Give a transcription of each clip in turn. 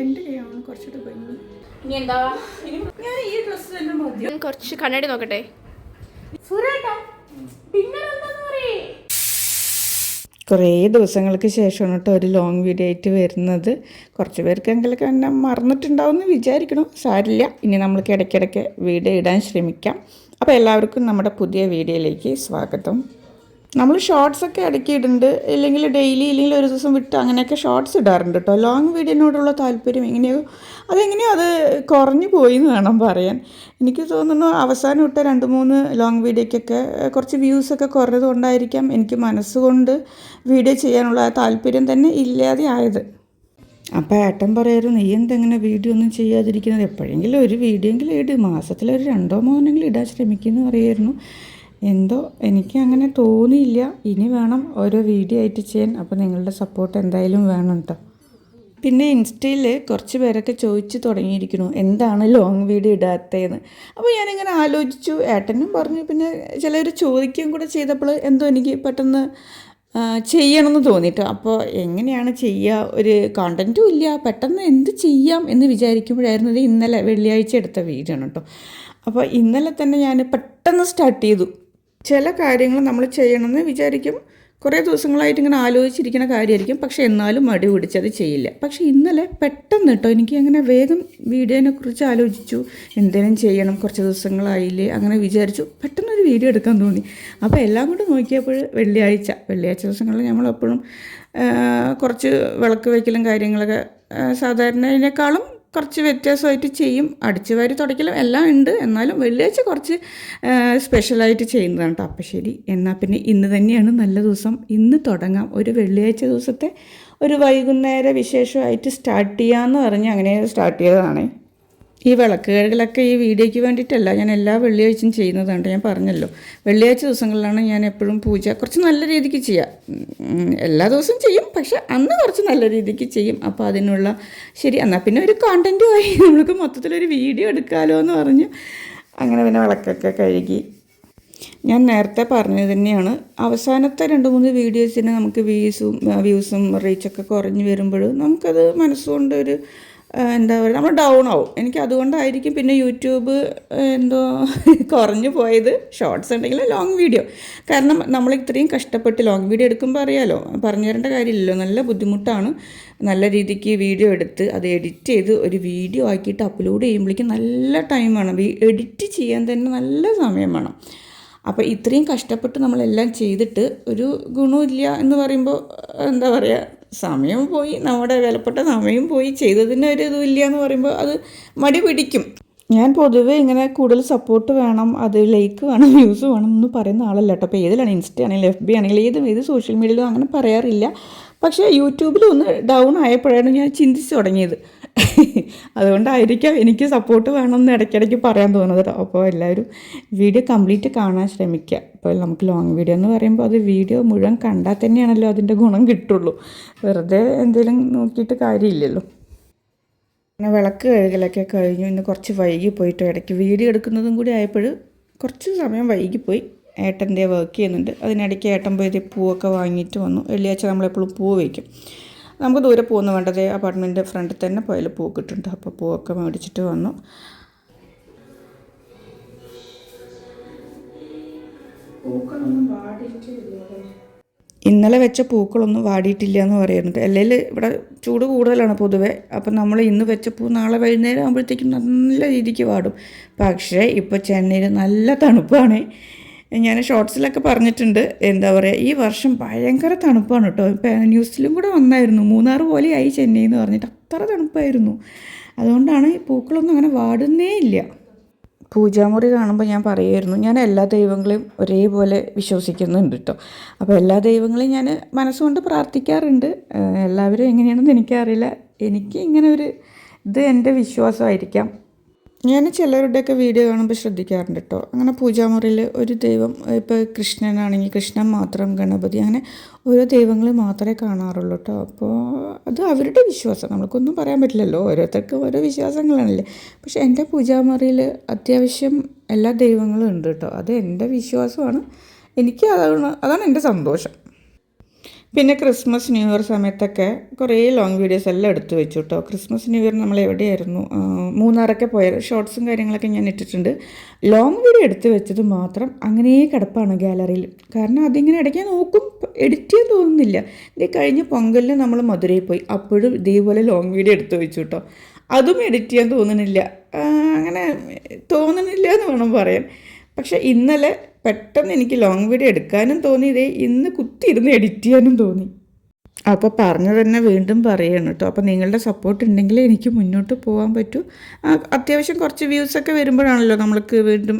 എന്റെ കൈയാണ് കുറച്ചുകൂടെ ഭംഗി. ഇനി എന്താ ഞാൻ ഈ ഡ്രസ്സ് തന്നെ മതി. ഞാൻ കുറച്ച് കണ്ണാടി നോക്കട്ടെ. കുറേ ദിവസങ്ങൾക്ക് ശേഷമാണ് കേട്ടോ ഒരു ലോങ് വീഡിയോ ആയിട്ട് വരുന്നത്. കുറച്ച് പേർക്കെങ്കിലൊക്കെ എന്നെ മറന്നിട്ടുണ്ടാവും എന്ന് വിചാരിക്കണം. സാരില്ല. ഇനി നമ്മൾക്ക് ഇടയ്ക്കിടയ്ക്ക് വീഡിയോ ഇടാൻ ശ്രമിക്കാം. അപ്പോൾ എല്ലാവർക്കും നമ്മുടെ പുതിയ വീഡിയോയിലേക്ക് സ്വാഗതം. നമ്മൾ ഷോർട്സ് ഒക്കെ ഇടയ്ക്ക് ഇടുന്നുണ്ട് ഇല്ലെങ്കിൽ ഡെയിലി ഇല്ലെങ്കിൽ ഒരു ദിവസം വിട്ട് അങ്ങനെയൊക്കെ ഷോർട്സ് ഇടാറുണ്ട് കേട്ടോ. ലോങ് വീഡിയോനോടുള്ള താല്പര്യം എങ്ങനെയോ അതെങ്ങനെയോ അത് കുറഞ്ഞു പോയി എന്ന് വേണം പറയാൻ. എനിക്ക് തോന്നുന്നു അവസാനം ഇട്ട രണ്ട് മൂന്ന് ലോങ് വീഡിയോയ്ക്കൊക്കെ കുറച്ച് വ്യൂസൊക്കെ കുറഞ്ഞതുകൊണ്ടായിരിക്കാം എനിക്ക് മനസ്സുകൊണ്ട് വീഡിയോ ചെയ്യാനുള്ള താല്പര്യം തന്നെ ഇല്ലാതെ ആയത്. അപ്പോൾ ഏട്ടൻ പറയായിരുന്നു നീ എന്തെങ്ങനെ വീഡിയോ ഒന്നും ചെയ്യാതിരിക്കുന്നത്? എപ്പോഴെങ്കിലും ഒരു വീഡിയോ എങ്കിലും ഇട്. മാസത്തിലൊരു രണ്ടോ മൂന്നെങ്കിലും ഇടാൻ ശ്രമിക്കുന്നു പറയായിരുന്നു. എന്തോ എനിക്ക് അങ്ങനെ തോന്നിയില്ല. ഇനി വേണം ഓരോ വീഡിയോ ആയിട്ട് ചെയ്യാൻ. അപ്പോൾ നിങ്ങളുടെ സപ്പോർട്ട് എന്തായാലും വേണം കേട്ടോ പിന്നെ ഇൻസ്റ്റയിൽ കുറച്ച് പേരൊക്കെ ചോദിച്ചു തുടങ്ങിയിരിക്കുന്നു. എന്താണ് ലോങ് വീഡിയോ ഇടാത്തതെന്ന്. അപ്പോൾ ഞാനിങ്ങനെ ആലോചിച്ചു. ഏട്ടനും പറഞ്ഞു. പിന്നെ ചിലർ ചോദിക്കുകയും കൂടെ ചെയ്തപ്പോൾ എന്തോ എനിക്ക് പെട്ടെന്ന് ചെയ്യണമെന്ന് തോന്നിയിട്ട്. അപ്പോൾ എങ്ങനെയാണ് ചെയ്യുക ഒരു കണ്ടന്റും ഇല്ല. പെട്ടെന്ന് എന്ത് ചെയ്യാം എന്ന് വിചാരിക്കുമ്പോഴായിരുന്നു ഇത് ഇന്നലെ വെള്ളിയാഴ്ച എടുത്ത വീഡിയോ ആണ് കേട്ടോ അപ്പോൾ ഇന്നലെ തന്നെ ഞാൻ പെട്ടെന്ന് സ്റ്റാർട്ട് ചെയ്തു. ചില കാര്യങ്ങൾ നമ്മൾ ചെയ്യണമെന്ന് വിചാരിക്കും. കുറേ ദിവസങ്ങളായിട്ട് ഇങ്ങനെ ആലോചിച്ചിരിക്കുന്ന കാര്യമായിരിക്കും. പക്ഷേ എന്നാലും മടി പിടിച്ചത് ചെയ്യില്ല. പക്ഷേ ഇന്നലെ പെട്ടെന്ന് കേട്ടോ എനിക്ക് അങ്ങനെ വേഗം വീഡിയോനെ കുറിച്ച് ആലോചിച്ചു. എന്തേലും ചെയ്യണം കുറച്ച് ദിവസങ്ങളായില്ലേ അങ്ങനെ വിചാരിച്ചു. പെട്ടെന്നൊരു വീഡിയോ എടുക്കാൻ തോന്നി. അപ്പോൾ എല്ലാം കൂടെ നോക്കിയപ്പോൾ വെള്ളിയാഴ്ച വെള്ളിയാഴ്ച ദിവസങ്ങളിൽ നമ്മളെപ്പോഴും കുറച്ച് വിളക്ക് വയ്ക്കലും കാര്യങ്ങളൊക്കെ സാധാരണ സാധാരണതിനേക്കാളും കുറച്ച് വ്യത്യാസമായിട്ട് ചെയ്യും. അടിച്ചു വാരി തുടയ്ക്കലും എല്ലാം ഉണ്ട്. എന്നാലും വെള്ളിയാഴ്ച കുറച്ച് സ്പെഷ്യലായിട്ട് ചെയ്യുന്നതാണ് കേട്ടോ അപ്പം ശരി എന്നാൽ പിന്നെ ഇന്ന് തന്നെയാണ് നല്ല ദിവസം. ഇന്ന് തുടങ്ങാം. ഒരു വെള്ളിയാഴ്ച ദിവസത്തെ ഒരു വൈകുന്നേര വിശേഷമായിട്ട് സ്റ്റാർട്ട് ചെയ്യാമെന്ന് പറഞ്ഞ് അങ്ങനെ സ്റ്റാർട്ട് ചെയ്തതാണ്. ഈ വിളക്ക് കഴുകലൊക്കെ ഈ വീഡിയോയ്ക്ക് വേണ്ടിയിട്ടല്ല ഞാൻ എല്ലാ വെള്ളിയാഴ്ചയും ചെയ്യുന്നതുണ്ട്. ഞാൻ പറഞ്ഞല്ലോ വെള്ളിയാഴ്ച ദിവസങ്ങളിലാണ് ഞാൻ എപ്പോഴും പൂജ കുറച്ച് നല്ല രീതിക്ക് ചെയ്യാം. എല്ലാ ദിവസവും ചെയ്യും പക്ഷേ അന്ന് കുറച്ച് നല്ല രീതിക്ക് ചെയ്യും. അപ്പോൾ അതിനുള്ള ശരി എന്നാൽ പിന്നെ ഒരു കോണ്ടന്റുമായി നമുക്ക് മൊത്തത്തിലൊരു വീഡിയോ എടുക്കാമല്ലോ എന്ന് പറഞ്ഞ് അങ്ങനെ പിന്നെ വിളക്കൊക്കെ കഴുകി. ഞാൻ നേരത്തെ പറഞ്ഞത് തന്നെയാണ് അവസാനത്തെ രണ്ട് മൂന്ന് വീഡിയോസിന് നമുക്ക് വ്യൂസും വ്യൂസും റീച്ചൊക്കെ കുറഞ്ഞു വരുമ്പോൾ നമുക്കത് മനസ്സുകൊണ്ട് ഒരു എന്താ പറയുക നമ്മൾ ഡൗൺ ആവും. എനിക്ക് അതുകൊണ്ടായിരിക്കും പിന്നെ യൂട്യൂബ് എന്തോ കുറഞ്ഞു പോയത്. ഷോർട്സ് ഉണ്ടെങ്കിൽ ലോങ് വീഡിയോ കാരണം നമ്മൾ ഇത്രയും കഷ്ടപ്പെട്ട് ലോങ് വീഡിയോ എടുക്കുമ്പോൾ അറിയാലോ പറഞ്ഞു തരേണ്ട കാര്യമില്ലല്ലോ. നല്ല ബുദ്ധിമുട്ടാണ്. നല്ല രീതിക്ക് വീഡിയോ എടുത്ത് അത് എഡിറ്റ് ചെയ്ത് ഒരു വീഡിയോ ആക്കിയിട്ട് അപ്ലോഡ് ചെയ്യുമ്പോഴേക്കും നല്ല ടൈം വേണം. എഡിറ്റ് ചെയ്യാൻ തന്നെ നല്ല സമയം വേണം. അപ്പോൾ ഇത്രയും കഷ്ടപ്പെട്ട് നമ്മളെല്ലാം ചെയ്തിട്ട് ഒരു ഗുണമില്ല എന്ന് പറയുമ്പോൾ എന്താ പറയുക സമയം പോയി നമ്മുടെ വിലപ്പെട്ട സമയം പോയി ചെയ്തതിന് ഒരു ഇതും ഇല്ല എന്ന് പറയുമ്പോൾ അത് മടി പിടിക്കും. ഞാൻ പൊതുവേ ഇങ്ങനെ കൂടുതൽ സപ്പോർട്ട് വേണം അത് ലൈക്ക് വേണം വ്യൂസ് വേണം എന്ന് പറയുന്ന ആളല്ല കേട്ടോ. അപ്പോൾ ഏതിലാണ്? ഇൻസ്റ്റ ആണെങ്കിലും എഫ് ബി ആണെങ്കിലും ഏത് ഏത് സോഷ്യൽ മീഡിയയിലും അങ്ങനെ പറയാറില്ല. പക്ഷേ യൂട്യൂബിൽ ഒന്ന് ഡൗൺ ആയപ്പോഴാണ് ഞാൻ ചിന്തിച്ച് തുടങ്ങിയത്. അതുകൊണ്ടായിരിക്കാം എനിക്ക് സപ്പോർട്ട് വേണമെന്ന് ഇടയ്ക്കിടയ്ക്ക് പറയാൻ തോന്നുന്നത് അപ്പോൾ എല്ലാവരും വീഡിയോ കംപ്ലീറ്റ് കാണാൻ ശ്രമിക്കുക ഇപ്പോൾ നമുക്ക് ലോങ് വീഡിയോ എന്ന് പറയുമ്പോൾ അത് വീഡിയോ മുഴുവൻ കണ്ടാൽ തന്നെയാണല്ലോ അതിന്റെ ഗുണം കിട്ടുള്ളൂ. വെറുതെ എന്തെങ്കിലും നോക്കിയിട്ട് കാര്യമില്ലല്ലോ. പിന്നെ വിളക്ക് കഴുകലൊക്കെ കഴിഞ്ഞു. ഇന്ന് കുറച്ച് വൈകി പോയിട്ട്. ഇടയ്ക്ക് വീഡിയോ എടുക്കുന്നതും കൂടി ആയപ്പോൾ കുറച്ച് സമയം വൈകിപ്പോയി ഏട്ടന്റെ വർക്ക് ചെയ്യുന്നുണ്ട്. അതിനിടയ്ക്ക് ഏട്ടൻ പോയത് പൂവൊക്കെ വാങ്ങിയിട്ട് വന്നു. വെള്ളിയാഴ്ച നമ്മളെപ്പോഴും പൂ വയ്ക്കും നമുക്ക് ദൂരെ പോകുന്നു വേണ്ടത് അപ്പാർട്ട്മെന്റ് ഫ്രണ്ടിൽ തന്നെ പോയാൽ പൂ കിട്ടുന്നുണ്ട്. അപ്പോൾ പൂവൊക്കെ മേടിച്ചിട്ട് വന്നു. പൂക്കളൊന്നും ഇന്നലെ വെച്ച പൂക്കളൊന്നും വാടിയിട്ടില്ല എന്ന് പറയുന്നത് അല്ലെങ്കിൽ ഇവിടെ ചൂട് കൂടുതലാണ് പൊതുവേ. അപ്പം നമ്മൾ ഇന്ന് വെച്ച പൂ നാളെ വൈകുന്നേരം ആകുമ്പോഴത്തേക്കും നല്ല രീതിക്ക് വാടും. പക്ഷേ ഇപ്പോൾ ചെന്നൈയിൽ നല്ല തണുപ്പാണ്. ഞാൻ ഷോർട്സിലൊക്കെ പറഞ്ഞിട്ടുണ്ട്. എന്താ പറയുക ഈ വർഷം ഭയങ്കര തണുപ്പാണ് കേട്ടോ ഇപ്പം ന്യൂസിലും കൂടെ വന്നായിരുന്നു. മൂന്നാർ ആയി ചെന്നൈ എന്ന് പറഞ്ഞിട്ട് അത്ര തണുപ്പായിരുന്നു. അതുകൊണ്ടാണ് ഈ പൂക്കളൊന്നും അങ്ങനെ വാടുന്നേ ഇല്ല. പൂജാമുറി കാണുമ്പോൾ ഞാൻ പറയുമായിരുന്നു ഞാൻ എല്ലാ ദൈവങ്ങളെയും ഒരേപോലെ വിശ്വസിക്കുന്നുണ്ട് കേട്ടോ അപ്പോൾ എല്ലാ ദൈവങ്ങളെയും ഞാൻ മനസ്സുകൊണ്ട് പ്രാർത്ഥിക്കാറുണ്ട്. എല്ലാവരും എങ്ങനെയാണെന്ന് എനിക്കറിയില്ല. എനിക്ക് ഇങ്ങനെ ഒരു ഇത് എന്റെ വിശ്വാസമായിരിക്കാം. ഞാൻ ചിലരുടെയൊക്കെ വീഡിയോ കാണുമ്പോൾ ശ്രദ്ധിക്കാറുണ്ട് കേട്ടോ അങ്ങനെ പൂജാമുറിയിൽ ഒരു ദൈവം ഇപ്പോൾ കൃഷ്ണനാണെങ്കിൽ കൃഷ്ണൻ മാത്രം ഗണപതി അങ്ങനെ ഓരോ ദൈവങ്ങൾ മാത്രമേ കാണാറുള്ളൂ കേട്ടോ അപ്പോൾ അത് അവരുടെ വിശ്വാസം. നമുക്കൊന്നും പറയാൻ പറ്റില്ലല്ലോ. ഓരോരുത്തർക്കും ഓരോ വിശ്വാസങ്ങളാണല്ലേ. പക്ഷേ എന്റെ പൂജാമുറിയിൽ അത്യാവശ്യം എല്ലാ ദൈവങ്ങളും ഉണ്ട് കേട്ടോ അത് എന്റെ വിശ്വാസമാണ്. എനിക്ക് അതാണ് അതാണ് എന്റെ സന്തോഷം. പിന്നെ ക്രിസ്മസ് ന്യൂ ഇയർ സമയത്തൊക്കെ കുറേ ലോങ് വീഡിയോസ് എല്ലാം എടുത്തു വെച്ചു കേട്ടോ ക്രിസ്മസ് ന്യൂ ഇയർ നമ്മൾ എവിടെയായിരുന്നു? മൂന്നാറൊക്കെ പോയ ഷോർട്സും കാര്യങ്ങളൊക്കെ ഞാൻ ഇട്ടിട്ടുണ്ട്. ലോങ് വീഡിയോ എടുത്തു വെച്ചത് മാത്രം അങ്ങനെ കിടപ്പാണ് ഗാലറിയിൽ കാരണം അതിങ്ങനെ ഇടയ്ക്ക് നോക്കും എഡിറ്റ് ചെയ്യാൻ തോന്നുന്നില്ല. ഇത് കഴിഞ്ഞ പൊങ്കലിന് നമ്മൾ മധുരയിൽ പോയി. അപ്പോഴും ഇതേപോലെ ലോങ് വീഡിയോ എടുത്തു വെച്ചു കേട്ടോ അതും എഡിറ്റ് ചെയ്യാൻ തോന്നുന്നില്ല. അങ്ങനെ തോന്നുന്നില്ല എന്ന് വേണം പറയാൻ. പക്ഷേ ഇന്നലെ പെട്ടെന്ന് എനിക്ക് ലോങ് വീഡിയോ എടുക്കാനും തോന്നി. ഇതേ ഇന്ന് കുത്തിയിരുന്ന് എഡിറ്റ് ചെയ്യാനും തോന്നി. അപ്പോൾ പറഞ്ഞു തന്നെ വീണ്ടും പറയണം കേട്ടോ അപ്പോൾ നിങ്ങളുടെ സപ്പോർട്ട് ഉണ്ടെങ്കിൽ എനിക്ക് മുന്നോട്ട് പോകാൻ പറ്റൂ. അത്യാവശ്യം കുറച്ച് വ്യൂസൊക്കെ വരുമ്പോഴാണല്ലോ നമ്മൾക്ക് വീണ്ടും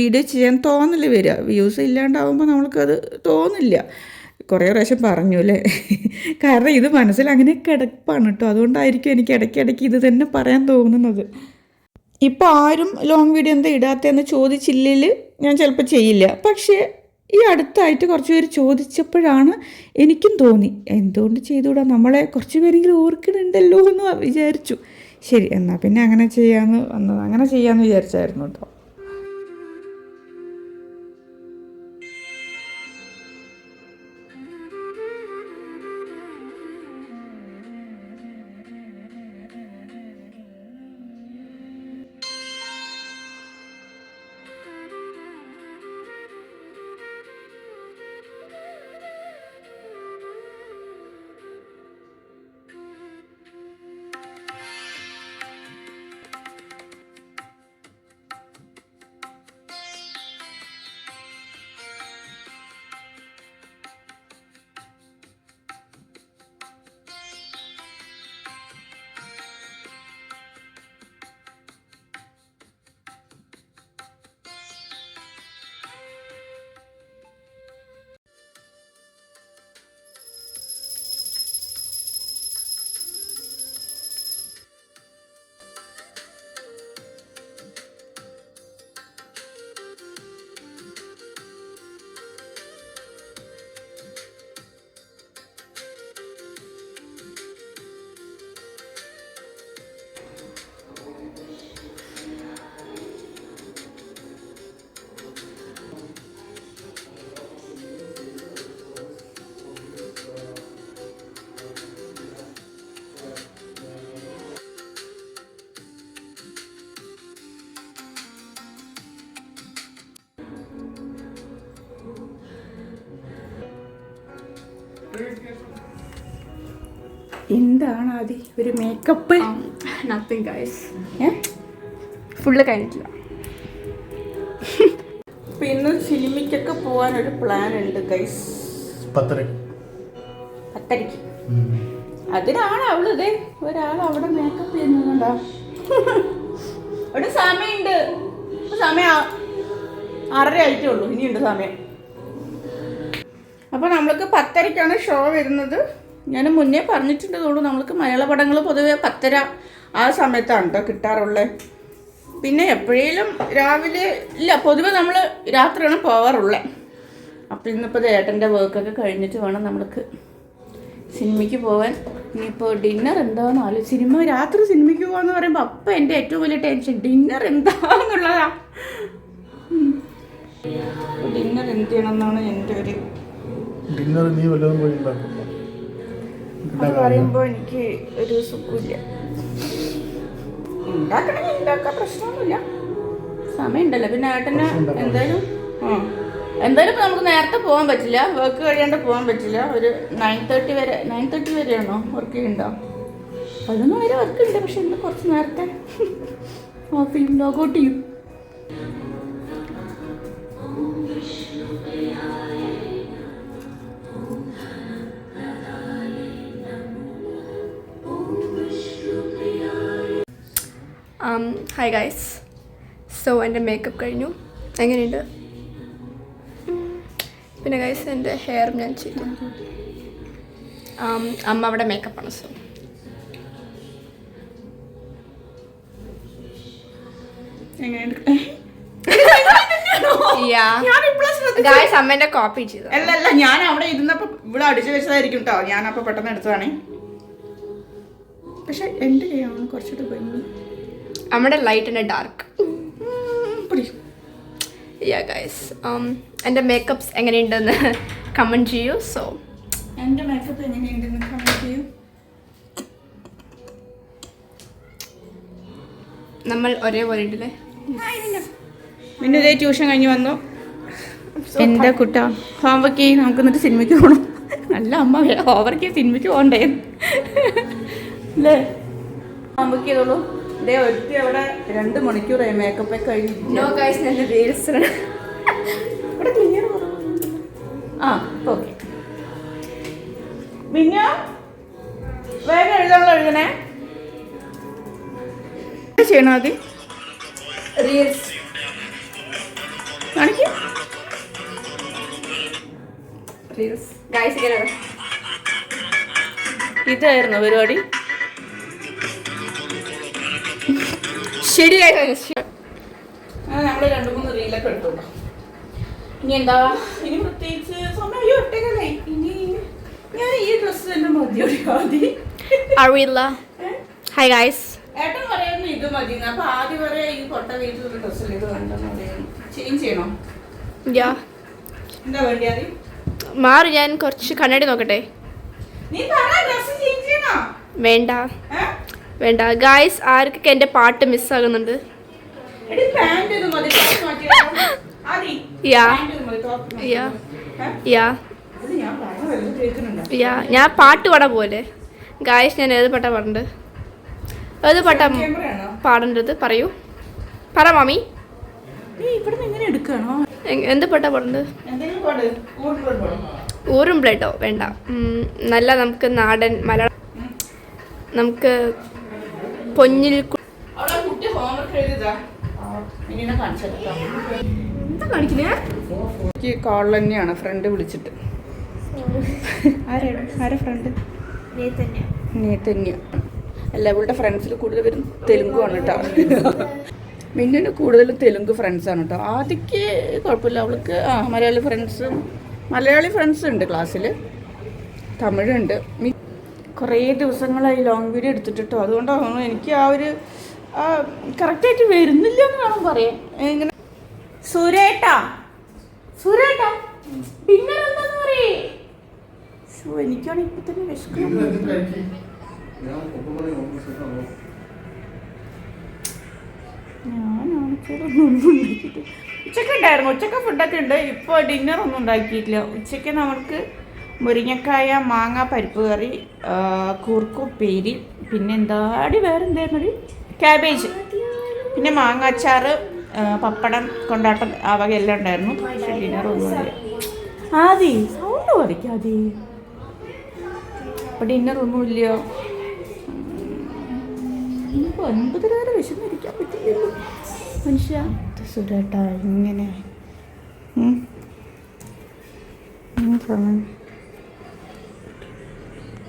വീഡിയോ ചെയ്യാൻ തോന്നൽ വരിക. വ്യൂസ് ഇല്ലാണ്ടാവുമ്പോൾ നമ്മൾക്കത് തോന്നില്ല. കുറേ പ്രാവശ്യം പറഞ്ഞു അല്ലേ? കാരണം ഇത് മനസ്സിൽ അങ്ങനെ കിടപ്പാണ് കേട്ടോ അതുകൊണ്ടായിരിക്കും എനിക്ക് ഇടയ്ക്കിടയ്ക്ക് ഇത് തന്നെ പറയാൻ തോന്നുന്നത്. ഇപ്പോൾ ആരും ലോങ് വീഡിയോ എന്താ ഇടാത്തതെന്ന് ചോദിച്ചില്ലെങ്കിൽ ഞാൻ ചിലപ്പോൾ ചെയ്യില്ല. പക്ഷേ ഈ അടുത്തായിട്ട് കുറച്ച് പേര് ചോദിച്ചപ്പോഴാണ് എനിക്കും തോന്നി എന്തുകൊണ്ട് ചെയ്തുകൂടാ? നമ്മളെ കുറച്ച് പേരെങ്കിലും ഓർക്കുന്നുണ്ടല്ലോ എന്ന് വിചാരിച്ചു. ശരി എന്നാൽ പിന്നെ അങ്ങനെ ചെയ്യാമെന്ന് വന്നത് അങ്ങനെ ചെയ്യാമെന്ന് വിചാരിച്ചായിരുന്നു കേട്ടോ എന്താണ് ആദി? ഒരു മേക്കപ്പ് നത്തിങ് ഗൈസ് ഏ? ഫുള്ള് കഴിഞ്ഞിട്ടില്ല. പിന്നെ സിനിമയ്ക്കൊക്കെ പോകാനൊരു പ്ലാൻ ഉണ്ട് ഗൈസ് പത്തരക്ക് പത്തരയ്ക്ക് അതിനാണ് അവളത് ഒരാൾ അവിടെ മേക്കപ്പ് ചെയ്യുന്നുണ്ടോ അവിടെ സമയമുണ്ട്. സമയം ആറര ആയിട്ടേ ഉള്ളൂ ഇനിയുണ്ട് സമയം. അപ്പോൾ നമ്മൾക്ക് പത്തരയ്ക്കാണ് ഷോ വരുന്നത്. ഞാൻ മുന്നേ പറഞ്ഞിട്ടുണ്ട് നമ്മൾക്ക് മലയാള പടങ്ങൾ പൊതുവേ പത്തര ആ സമയത്താണ് കേട്ടോ കിട്ടാറുള്ളത് പിന്നെ എപ്പോഴേലും രാവിലെ ഇല്ല പൊതുവെ നമ്മൾ രാത്രിയാണ് പോവാറുള്ളത് അപ്പോൾ ഇന്നിപ്പോൾ ഏട്ടന്റെ വർക്കൊക്കെ കഴിഞ്ഞിട്ട് വേണം നമ്മൾക്ക് സിനിമയ്ക്ക് പോകാൻ ഇനിയിപ്പോൾ ഡിന്നർ എന്താണെന്ന് ആലോചിച്ച് സിനിമ രാത്രി സിനിമയ്ക്ക് പോകാന്ന് പറയുമ്പോൾ അപ്പം എന്റെ ഏറ്റവും വലിയ ടെൻഷൻ ഡിന്നർ എന്താന്നുള്ളതാ. ഡിന്നർ എന്ത് ചെയ്യണമെന്നാണ് എന്റെ ഒരു ഡിന്നർ നീ വല്ലതും പോയി പറയുമ്പോൾ എനിക്ക് ഒരു സുഖമില്ല ഉണ്ടാക്കണമെങ്കിൽ ഉണ്ടാക്കാം പ്രശ്നമൊന്നുമില്ല. സമയമുണ്ടല്ലോ. പിന്നെ ഏട്ടന് എന്തായാലും എന്തായാലും ഇപ്പം നമുക്ക് നേരത്തെ പോകാൻ പറ്റില്ല. വർക്ക് കഴിയാണ്ട് പോകാൻ പറ്റില്ല. ഒരു നയൻ തേർട്ടി വരെ നയൻ തേർട്ടി വരെയാണോ വർക്ക് ചെയ്യണ്ടോ? പതിനൊന്ന് വരെ വർക്ക് ഉണ്ട് പക്ഷെ ഇന്ന് കുറച്ച് നേരത്തെ. ഓഫീസ് ചെയ്യും ലോഗൗട്ട് ചെയ്യും ഹായ് ഗൈസ് സോ എന്റെ മേക്കപ്പ് കഴിഞ്ഞു. എങ്ങനെയുണ്ട്. പിന്നെ ഗൈസ് എന്റെ ഹെയർ ഞാൻ ചെയ്തു. Um, അമ്മ അവിടെ മേക്കപ്പാണ് സോ എങ്ങനെയുണ്ട്? അമ്മേന്റെ കോപ്പി ചെയ്തു. അല്ല അല്ല ഞാൻ അവിടെ ഇരുന്നപ്പോ ഇവിടെ അടിച്ചു വെച്ചതായിരിക്കും കേട്ടോ ഞാൻ അപ്പൊ പെട്ടെന്ന് എടുത്തതാണേ. പക്ഷെ എന്റെ കൈയാണ് കുറച്ചുകൂടെ ഭംഗി അമ്മയുടെ light and dark. Ya guys എന്റെ മേക്കപ്സ് എങ്ങനെയുണ്ടെന്ന് കമന്റ് ചെയ്യൂ. സോ എന്റെ മേക്കപ്പ് എങ്ങനെയുണ്ടെന്ന് കമന്റ് ചെയ്യൂ. നമ്മൾ ഒരേപോലെ ഉണ്ടല്ലേ പിന്നെ ഇതേ ട്യൂഷൻ കഴിഞ്ഞ് വന്നു? എന്താ കുട്ട? ഹോംവർക്ക് ചെയ്യും നമുക്ക് എന്നിട്ട് സിനിമയ്ക്ക് പോകണം അല്ല അമ്മ ഹോംവർക്ക് സിനിമയ്ക്ക് പോകണ്ടേ? അല്ലേ? ഹോംവർക്ക് ചെയ്തോളൂ. ഇതേ ഒരുത്തി അവിടെ രണ്ട് മണിക്കൂറായി മേക്കപ്പ് ഒക്കെ കഴിഞ്ഞ് നോ ഗൈസ് ഞാൻ റീൽസ് ഇവിടെ ക്ലിയർ ആ ഇപ്പൊ ഓക്കെ പിന്നെ വേഗം എഴുതാനുള്ള എഴുതണേ എന്താ ചെയ്യണം ആദ്യം? റീൽസ് കാണിക്കും. റീൽസ് ഗൈസ് ഇതായിരുന്നു പരിപാടി. ശരി ഗൈസ് ആ നമ്മൾ രണ്ട് മൂന്ന് റീലൊക്കെ എടുത്തോളൂ ഇനി എന്താ? ഇനി പ്രത്യേകിച്ച് സമയം അയ്യോ ഒട്ടേക്കല്ലേ ഇനി ഞാൻ ഈ ഡ്രസ്സ് തന്നെ മതി ഒരു ആദ്യം. അറിയില്ല ഹായ് ഗൈസ് ഏട്ടൻ പറയുന്നു ഇത് മതി അപ്പൊ ആദ്യം പറയാ ഈ പൊട്ട വീട്ടിലുള്ള ഡ്രസ്സിൽ ഇത് വേണ്ടെന്ന് പറയുന്നു. ചേഞ്ച് ചെയ്യണോ? യാ എന്താ വേണ്ടി ആദ്യം? മാറി ഞാൻ കുറച്ച് കണ്ണാടി നോക്കട്ടെ. നീ പറ ഡ്രസ്സ് ചേഞ്ച് ചെയ്യണോ? വേണ്ട? വേണ്ട. ഗായ്സ് ആർക്കൊക്കെ എന്റെ പാട്ട് മിസ്സാകുന്നുണ്ട്. യാ ഞാൻ? യാ പാട്ട് പാടാൻ പോലെ ഗായസ് ഞാൻ ഏത് പാട്ടാ പാടണ്ട്? ഏത് പാട്ടാ പാടേണ്ടത്? പറയൂ. പറ മാമി. എന്ത് പാട്ടാ പാടണ്ട്? ഊറും ബ്ലഡോ വേണ്ട. നല്ല നമുക്ക് നാടൻ മലയാളം. നമുക്ക് പൊന്നിൽ എനിക്ക് കോൾ തന്നെയാണ് ഫ്രണ്ട് വിളിച്ചിട്ട്. ആരാ ഫ്രണ്ട് അല്ല ഇവളുടെ ഫ്രണ്ട്സിൽ കൂടുതൽ പേരും തെലുങ്കുമാണ് കേട്ടോ മിന്നിന് കൂടുതലും തെലുങ്ക് ഫ്രണ്ട്സ് ആണ് കേട്ടോ ആദ്യക്ക് കുഴപ്പമില്ല. അവൾക്ക് ആ മലയാളി ഫ്രണ്ട്സും മലയാളി ഫ്രണ്ട്സ് ഉണ്ട് ക്ലാസ്സിൽ തമിഴുണ്ട് മി- കുറേ ദിവസങ്ങളായി ലോങ് വീഡിയോ എടുത്തിട്ടോ അതുകൊണ്ടാണോ എനിക്ക് ആ ഒരു കറക്റ്റായിട്ട് വരുന്നില്ല എന്ന് വേണം പറയാൻ. ഇങ്ങനെ സുരേട്ടാ സുരേട്ടാ പിന്നെ എന്താന്ന് പറയേ. ശോ, എനിക്കാണ് ഇപ്പൊ തന്നെ ഉണ്ടാക്കിയിട്ട് ഉച്ചയ്ക്ക് ഉണ്ടായിരുന്നു. ഉച്ചയ്ക്ക് ഫുഡൊക്കെ ഉണ്ട്. ഇപ്പോൾ ഡിന്നർ ഒന്നും ഉണ്ടാക്കിയിട്ടില്ല. ഉച്ചയ്ക്ക് നമുക്ക് മുരിങ്ങക്കായ മാങ്ങ പരിപ്പ് കറി കൂർക്കുപ്പേരി പിന്നെ എന്താടി വേറെ എന്തായിരുന്നു ക്യാബേജ് പിന്നെ മാങ്ങ അച്ചാർ പപ്പടം കൊണ്ടാട്ടം ആ എല്ലാം ഉണ്ടായിരുന്നു. പക്ഷേ ഡിന്നർ ഒന്നും ഇല്ല. ആദി സൗണ്ട് കുറയ്ക്കാതി അപ്പം ഡിന്നർ ഒന്നുമില്ല ഇനിയിപ്പോൾ ഒൻപതര വരെ വിശന്നിരിക്കാൻ പറ്റില്ലല്ലോ മനുഷ്യ സുരേട്ടാ ഇങ്ങനെ.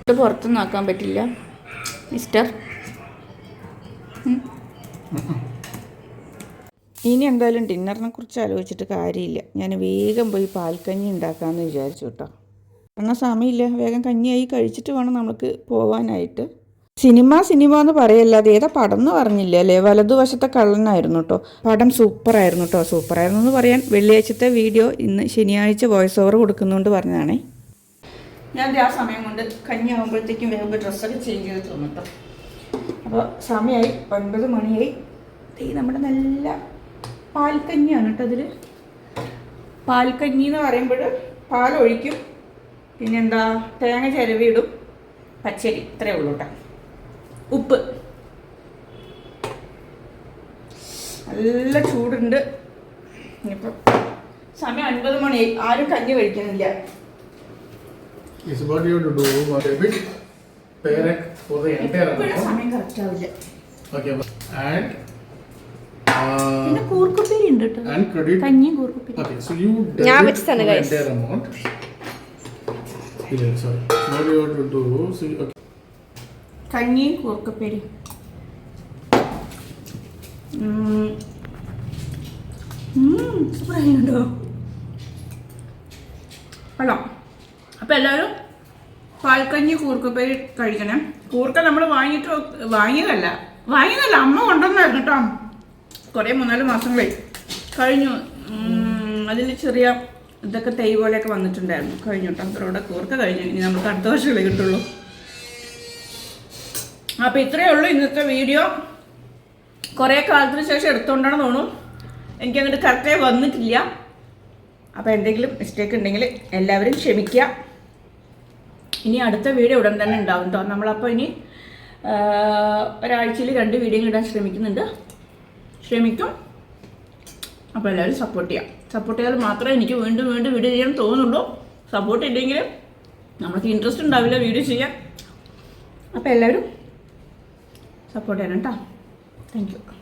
ഇത് പുറത്തൊന്നും ആക്കാൻ പറ്റില്ല. മിസ്റ്റർ. ഇനി എന്തായാലും ഡിന്നറിനെ കുറിച്ച് ആലോചിച്ചിട്ട് കാര്യമില്ല. ഞാൻ വേഗം പോയി പാൽക്കഞ്ഞി ഉണ്ടാക്കാമെന്ന് വിചാരിച്ചു കേട്ടോ. എന്നാൽ സമയമില്ല. വേഗം കഞ്ഞിയായി കഴിച്ചിട്ട് വേണം നമുക്ക് പോവാനായിട്ട്. സിനിമ സിനിമ എന്ന് പറയല്ലാതെ ഏതാ പടം എന്ന് പറഞ്ഞില്ല അല്ലേ? വലതുവശത്തെ കള്ളനായിരുന്നു കേട്ടോ. പടം സൂപ്പറായിരുന്നു കേട്ടോ. സൂപ്പറായിരുന്നു എന്ന് പറയാൻ വെള്ളിയാഴ്ചത്തെ വീഡിയോ ഇന്ന് ശനിയാഴ്ച വോയിസ് ഓവർ കൊടുക്കുന്നതുകൊണ്ട് പറഞ്ഞതാണേ. ഞാൻ ആ സമയം കൊണ്ട് കഞ്ഞി ആകുമ്പോഴത്തേക്കും വേഗം ഡ്രസ്സൊക്കെ ചേഞ്ച് ചെയ്ത് തോന്നിട്ടോ അപ്പോൾ സമയമായി ഒൻപത് മണിയായി. ഈ നമ്മുടെ നല്ല പാൽക്കഞ്ഞിയാണ് കേട്ടോ അതിൽ പാൽക്കഞ്ഞി എന്ന് പറയുമ്പോൾ പാലൊഴിക്കും പിന്നെന്താ തേങ്ങ ചിരവിയിടും. പച്ചരി ഇത്രയേ ഉള്ളൂ കേട്ടോ ഉപ്പ്. നല്ല ചൂടുണ്ട്. ഇനിയിപ്പോൾ സമയം ഒൻപത് മണിയായി. ആരും കഞ്ഞി കഴിക്കുന്നില്ല. It's what you have to do, a pair parent for the entire amount. സമയം കറക്റ്റ് ആവില്ല Okay, and പിന്നെ uh, കൂർക്കുപ്പേരി ഉണ്ട് കേട്ടോ and credit. കഞ്ഞിയും കൂർക്കുപ്പേരി Okay, so you ഞാൻ debit for the guys. entire amount. Yeah, sorry. What you have to do, so you, okay. കഞ്ഞിയും കൂർക്കപ്പേരി സൂപ്പറായിട്ടുണ്ടോ കൊള്ളാം അപ്പം എല്ലാവരും പാൽക്കഞ്ഞി കൂർക്കപ്പേരി കഴിക്കണേ. കൂർക്ക നമ്മൾ വാങ്ങിയിട്ട് വാങ്ങിയതല്ല വാങ്ങിയതല്ല അമ്മ കൊണ്ടുവന്നായിരുന്നു കേട്ടോ കുറേ മൂന്നാൽ മാസങ്ങളായി. കഴിഞ്ഞു. അതിൽ ചെറിയ ഇതൊക്കെ തൈ പോലെയൊക്കെ വന്നിട്ടുണ്ടായിരുന്നു. കഴിഞ്ഞു കേട്ടോ അതോടെ കൂർക്ക കഴിഞ്ഞു. ഇനി നമുക്ക് അടുത്ത വർഷം കിട്ടുള്ളൂ. അപ്പോൾ ഇത്രയേ ഉള്ളൂ ഇന്നത്തെ വീഡിയോ. കുറേ കാലത്തിന് ശേഷം എടുത്തുകൊണ്ടാണ് തോന്നും എനിക്ക് അങ്ങോട്ട് കറക്റ്റായി വന്നിട്ടില്ല. അപ്പോൾ എന്തെങ്കിലും മിസ്റ്റേക്ക് ഉണ്ടെങ്കിൽ എല്ലാവരും ക്ഷമിക്കുക. ഇനി അടുത്ത വീഡിയോ ഉടൻ തന്നെ ഉണ്ടാവും കേട്ടോ നമ്മളപ്പോൾ ഇനി ഒരാഴ്ചയിൽ രണ്ട് വീഡിയോ ഇടാൻ ശ്രമിക്കുന്നുണ്ട്. ശ്രമിക്കും. അപ്പോൾ എല്ലാവരും സപ്പോർട്ട് ചെയ്യാം. സപ്പോർട്ട് ചെയ്താൽ മാത്രമേ എനിക്ക് വീണ്ടും വീണ്ടും വീഡിയോ ചെയ്യാൻ തോന്നുള്ളൂ. സപ്പോർട്ട് ഇല്ലെങ്കിൽ നമുക്ക് ഇൻട്രസ്റ്റ് ഉണ്ടാവില്ല വീഡിയോ ചെയ്യാൻ. അപ്പോൾ എല്ലാവരും സപ്പോർട്ട് ചെയ്യണം കേട്ടോ താങ്ക് യു